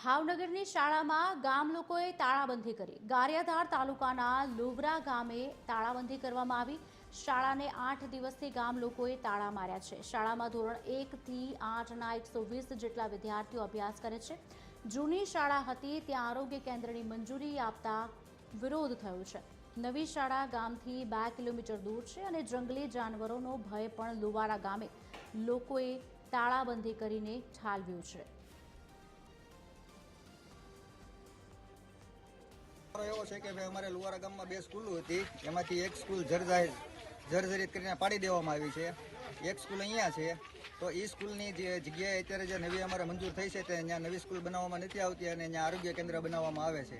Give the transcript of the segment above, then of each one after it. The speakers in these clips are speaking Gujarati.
ભાવનગરની શાળામાં ગામ લોકોએ તાળાબંધી કરી. ગારિયાધાર તાલુકાના લુવરા ગામે તાળાબંધી કરવામાં આવી. શાળાને આઠ દિવસથી ગામ લોકોએ તાળા માર્યા છે. શાળામાં ધોરણ એકથી આઠના એકસો વીસ જેટલા વિદ્યાર્થીઓ અભ્યાસ કરે છે. જૂની શાળા હતી, ત્યાં આરોગ્ય કેન્દ્રની મંજૂરી આપતા વિરોધ થયો છે. નવી શાળા ગામથી બે કિલોમીટર દૂર છે અને જંગલી જાનવરોનો ભય પણ લુવારા ગામે લોકોએ તાળાબંધી કરીને ઠાલવ્યું છે. મારો એવો છે કે ભાઈ અમારે લુવારા ગામમાં બે સ્કૂલો હતી. એમાંથી એક સ્કૂલ જર્જારી જર્જરિત કરીને પાડી દેવામાં આવી છે. એક સ્કૂલ અહીંયા છે. તો એ સ્કૂલની જે જગ્યાએ અત્યારે જે નવી અમારે મંજૂર થઈ છે તે અહીંયા નવી સ્કૂલ બનાવવામાં નથી આવતી અને અહીંયા આરોગ્ય કેન્દ્ર બનાવવામાં આવે છે.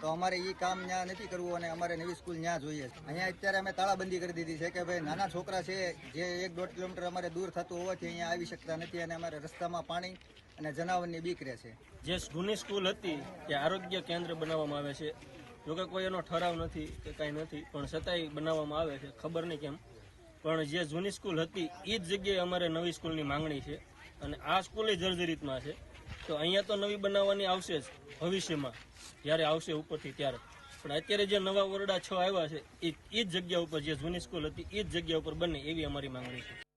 તો અમારે એ કામ ત્યાં નથી કરવું અને અમારે નવી સ્કૂલ ત્યાં જોઈએ છે. અહીંયા અત્યારે અમે તાળાબંધી કરી દીધી છે કે ભાઈ નાના છોકરા છે, જે એક દોઢ કિલોમીટર અમારે દૂર થતું હોવાથી અહીંયા આવી શકતા નથી અને અમારે રસ્તામાં પાણી અને જનાવરની બીક રહે છે. જે જૂની સ્કૂલ હતી તે આરોગ્ય કેન્દ્ર બનાવવામાં આવે છે. જોકે કોઈ એનો ઠરાવ નથી કે કાંઈ નથી, પણ છતાંય બનાવવામાં આવે છે, ખબર નહીં કેમ. પણ જે જૂની સ્કૂલ હતી એ જ જગ્યાએ અમારે નવી સ્કૂલની માંગણી છે અને આ સ્કૂલ જર્જરિતમાં છે. તો અહીંયા તો નવી બનાવવાની આવશે જ ભવિષ્યમાં, જ્યારે આવશે ઉપરથી ત્યારે. પણ અત્યારે જે નવા ઓરડા છ આવ્યા છે એ જ જગ્યા ઉપર, જે જૂની સ્કૂલ હતી એ જ જગ્યા ઉપર બને એવી અમારી માંગણી છે.